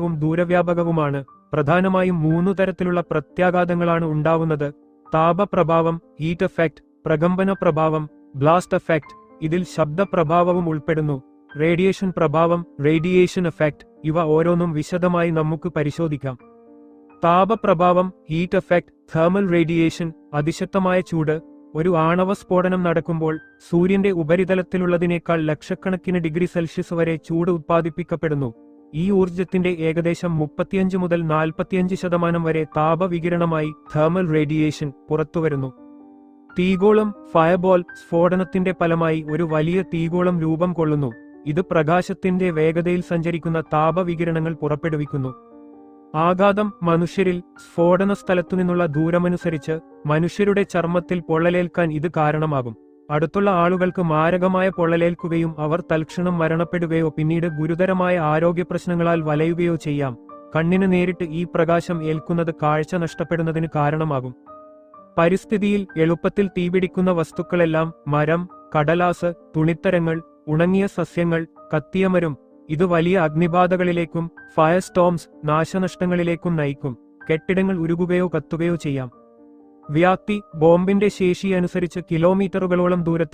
വും ദൂരവ്യാപകവുമാണ്. പ്രധാനമായും മൂന്നു തരത്തിലുള്ള പ്രത്യാഘാതങ്ങളാണ് ഉണ്ടാവുന്നത്. താപപ്രഭാവം ഹീറ്റ് എഫക്റ്റ് പ്രകമ്പന പ്രഭാവം ബ്ലാസ്റ്റ് എഫക്റ്റ് ഇതിൽ ശബ്ദപ്രഭാവവും ഉൾപ്പെടുന്നു. റേഡിയേഷൻ പ്രഭാവം റേഡിയേഷൻ എഫക്റ്റ് ഇവ ഓരോന്നും വിശദമായി നമുക്ക് പരിശോധിക്കാം. താപപ്രഭാവം ഹീറ്റ് എഫക്റ്റ് തേർമൽ റേഡിയേഷൻ അതിശക്തമായ ചൂട് ഒരു ആണവ സ്ഫോടനം നടക്കുമ്പോൾ സൂര്യന്റെ ഉപരിതലത്തിലുള്ളതിനേക്കാൾ ലക്ഷക്കണക്കിന് ഡിഗ്രി സെൽഷ്യസ് വരെ ചൂട് ഉത്പാദിപ്പിക്കപ്പെടുന്നു. ഈ ഊർജത്തിന്റെ ഏകദേശം മുപ്പത്തിയഞ്ച് മുതൽ നാൽപ്പത്തിയഞ്ച് ശതമാനം വരെ താപവികിരണമായി തേർമൽ റേഡിയേഷൻ പുറത്തുവരുന്നു. തീഗോളം ഫയർബോൾ സ്ഫോടനത്തിന്റെ ഫലമായി ഒരു വലിയ തീഗോളം രൂപം കൊള്ളുന്നു. ഇത് പ്രകാശത്തിന്റെ വേഗതയിൽ സഞ്ചരിക്കുന്ന താപവികിരണങ്ങൾ പുറപ്പെടുവിക്കുന്നു. ആഘാതം മനുഷ്യരിൽ സ്ഫോടന സ്ഥലത്തു നിന്നുള്ള ദൂരമനുസരിച്ച് മനുഷ്യരുടെ ചർമ്മത്തിൽ പൊള്ളലേൽക്കാൻ ഇത് കാരണമാകും. അടുത്തുള്ള ആളുകൾക്ക് മാരകമായ പൊള്ളലേൽക്കുകയും അവർ തൽക്ഷണം മരണപ്പെടുകയോ പിന്നീട് ഗുരുതരമായ ആരോഗ്യ പ്രശ്നങ്ങളാൽ വലയുകയോ ചെയ്യാം. കണ്ണിന് നേരിട്ട് ഈ പ്രകാശം ഏൽക്കുന്നത് കാഴ്ച നഷ്ടപ്പെടുന്നതിന് കാരണമാകും. പരിസ്ഥിതിയിൽ എളുപ്പത്തിൽ തീപിടിക്കുന്ന വസ്തുക്കളെല്ലാം മരം കടലാസ് തുണിത്തരങ്ങൾ ഉണങ്ങിയ സസ്യങ്ങൾ കത്തിയമരും ഇത് വലിയ അഗ്നിബാധകളിലേക്കും ഫയർ സ്റ്റോംസ് നാശനഷ്ടങ്ങളിലേക്കും നയിക്കും. കെട്ടിടങ്ങൾ ഉരുകുകയോ കത്തുകയോ ചെയ്യാം. വ്യാപ്തി ബോംബിന്റെ ശേഷി അനുസരിച്ച് കിലോമീറ്ററുകളോളം ദൂരത്തിൽ